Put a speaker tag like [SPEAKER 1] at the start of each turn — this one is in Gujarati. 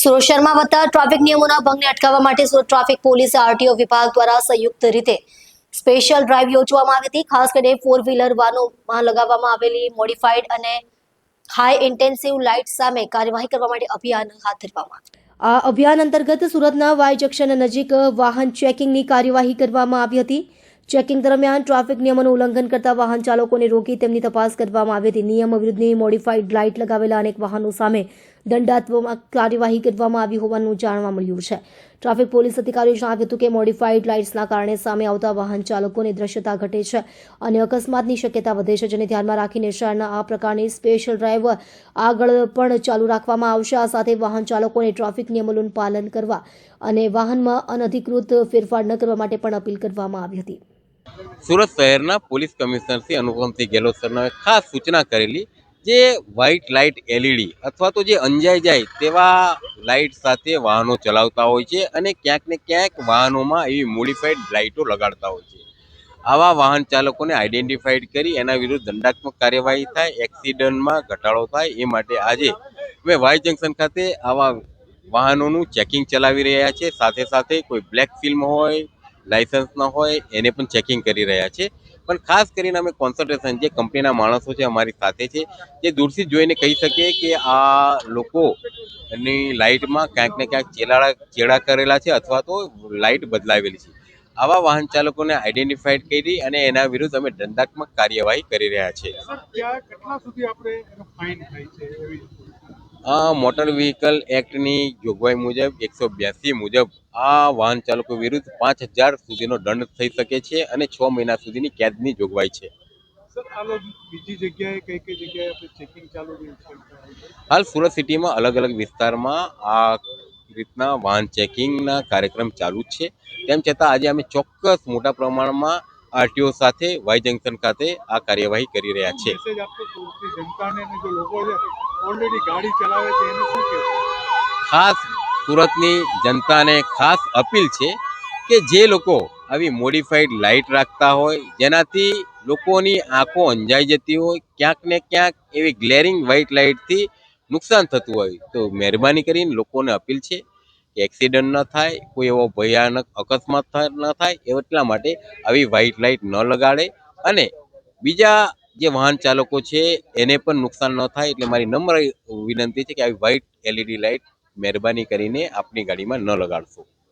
[SPEAKER 1] સુરત શહેરમાં વધતા ટ્રાફિક નિયમોના ભંગને અટકાવવા માટે સુરત ટ્રાફિક પોલીસ આરટીઓ વિભાગ દ્વારા સંયુક્ત રીતે સ્પેશિયલ ડ્રાઈવ યોજવામાં આવી હતી. ખાસ કરીને ફોર વ્હીલર વાહનોમાં લગાવવામાં આવેલી મોડિફાઈડ અને હાઈ ઇન્ટેન્સિવ લાઇટ સામે કાર્યવાહી કરવા માટે અભિયાન હાથ ધરવામાં આ અભિયાન અંતર્ગત સુરતના વાય જંકશન નજીક વાહન ચેકિંગની કાર્યવાહી કરવામાં આવી હતી. ચેકિંગ દરમિયાન ટ્રાફિક નિયમોનું ઉલ્લંઘન કરતા વાહન ચાલકોને રોકી તેમની તપાસ કરવામાં આવી હતી. નિયમ વિરુદ્ધની મોડિફાઈડ લાઇટ લગાવેલા અનેક વાહનો સામે દંડાત્મક કાર્યવાહી કરવામાં આવી હોવાનું જાણવા મળ્યું છે. ટ્રાફિક પોલીસ અધિકારીએ જણાવ્યું હતું કે મોડિફાઈડ લાઇટ્સના કારણે સામે આવતા વાહન ચાલકોની દ્રશ્યતા ઘટે છે અને અકસ્માતની શક્યતા વધે છે, જેને ધ્યાનમાં રાખીને શહેરના આ પ્રકારની સ્પેશિયલ ડ્રાઈવ આગળ પણ ચાલુ રાખવામાં આવશે. આ સાથે વાહન ચાલકોને ટ્રાફિક નિયમોનું પાલન કરવા અને વાહનમાં અનધિકૃત ફેરફાર ન કરવા માટે પણ અપીલ કરવામાં આવી હતી.
[SPEAKER 2] સુરત શહેરના પોલીસ કમિશનર શ્રી અનુપમસિંહ ગેહલોત સરનામે ખાસ સૂચના કરેલી જે વ્હાઇટ લાઇટ એલઈડી અથવા તો જે અંજાઈ જાય તેવા લાઇટ સાથે વાહનો ચલાવતા હોય છે અને ક્યાંક ને ક્યાંક વાહનોમાં એવી મોડિફાઈડ લાઇટો લગાડતા હોય છે. આવા વાહન ચાલકોને આઈડેન્ટિફાઈડ કરી એના વિરુદ્ધ દંડાત્મક કાર્યવાહી થાય, એક્સિડન્ટમાં ઘટાડો થાય એ માટે આજે અમે વાય જંકશન ખાતે આવા વાહનોનું ચેકિંગ ચલાવી રહ્યા છે. સાથે સાથે કોઈ બ્લેક ફિલ્મ હોય લાયસન્સ ન હોય, એને પણ ચેકિંગ કરી રહ્યા છે. પણ ખાસ કરીને અમે કોન્સન્ટ્રેશન જે કંપનીના માણસો છે અમારી સાથે છે, જે દૂરથી જોઈને કહી શકીએ કે આ લોકોની લાઇટમાં ક્યાંક ને ક્યાંક ચેલાડા ચેડા કરેલા છે અથવા તો લાઇટ બદલાવેલી છે. આવા વાહન ચાલકોને આઈડેન્ટિફાઈડ કરી અને એના વિરુદ્ધ અમે દંડાત્મક કાર્યવાહી કરી રહ્યા છીએ આ મોટર વ્હીકલ એક્ટની જોગવાઈ મુજબ એકસો બ્યાસી મુજબ આ વાહન ચાલકો વિરુદ્ધ પાંચ હજાર સુધીનો દંડ થઈ શકે છે અને છ મહિના સુધીની કેદની જોગવાઈ છે. હાલ સુરત સિટીમાં અલગ અલગ વિસ્તારમાં આ રીતના વાહન ચેકિંગના કાર્યક્રમ ચાલુ છે. તેમ છતાં આજે અમે ચોક્કસ મોટા પ્રમાણમાં આરટીઓ સાથે વાય જંકશન ખાતે આ કાર્યવાહી કરી રહ્યા છે ખાસ સુરતની જનતાને ખાસ અપીલ છે કે જે લોકો આવી મોડિફાઈડ લાઇટ રાખતા હોય, જેનાથી લોકોની આંખો અંજાઈ જતી હોય, ક્યાંક ને ક્યાંક એવી ગ્લેરિંગ વ્હાઇટ લાઇટથી નુકસાન થતું હોય. તો મહેરબાની કરીને લોકોને અપીલ છે કે એક્સિડન્ટ ન થાય, કોઈ એવો ભયાનક અકસ્માત ન થાય એટલા માટે આવી વ્હાઇટ લાઇટ ન લગાડે અને બીજા જે વાહન ચાલકો છે, એને પણ નુકસાન ન થાય એટલે મારી નમ્ર વિનંતી છે કે આવી વ્હાઇટ એલઈડી લાઇટ મહેરબાની કરીને આપની ગાડીમાં ન લગાડશો.